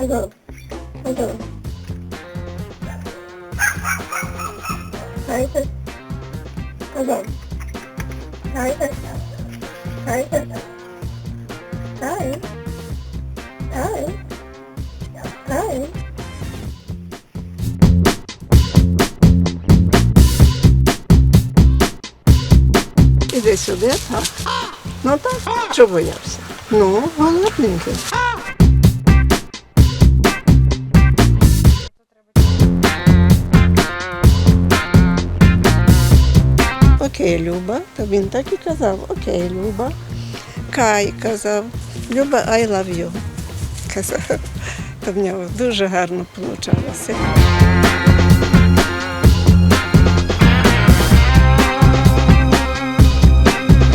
Пойду. Пойду. Хайсер. Пойду. Хайсер. Хайсер. Хай. Хай. Хай. Іди сюди, так? Ну так, що боявся? Ну, голодненький. Окей, Люба, то він так і казав, окей, Люба. Кай казав, Люба, I love you. Казав. То в нього дуже гарно вийшло.